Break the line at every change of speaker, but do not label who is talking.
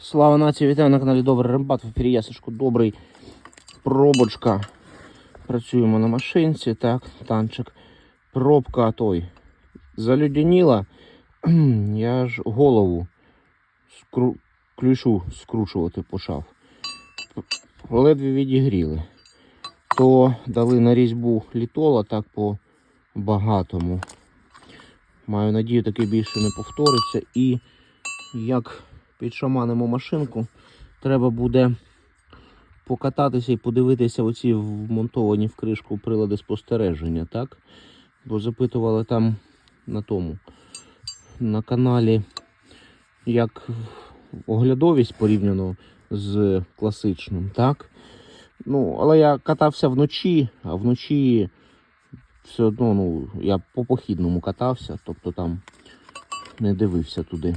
Слава нації, вітаю на каналі Добрий Рембат. В ефірі Ясишко Добрий. Пробочка. Працюємо на машинці, так, танчик. Пробка той. Залюдяніла. Я ж голову скру... ключу скручувати почав. Ледве відігріли. То дали на різьбу літола так по багатому. Маю надію, таке більше не повториться. І як підшаманимо машинку, треба буде покататися і подивитися оці вмонтовані в кришку прилади спостереження, так? Бо запитували там на тому, на каналі, як оглядовість порівняно з класичним, так? Ну, але я катався вночі, а вночі все одно, ну, я по похідному катався, тобто там не дивився туди.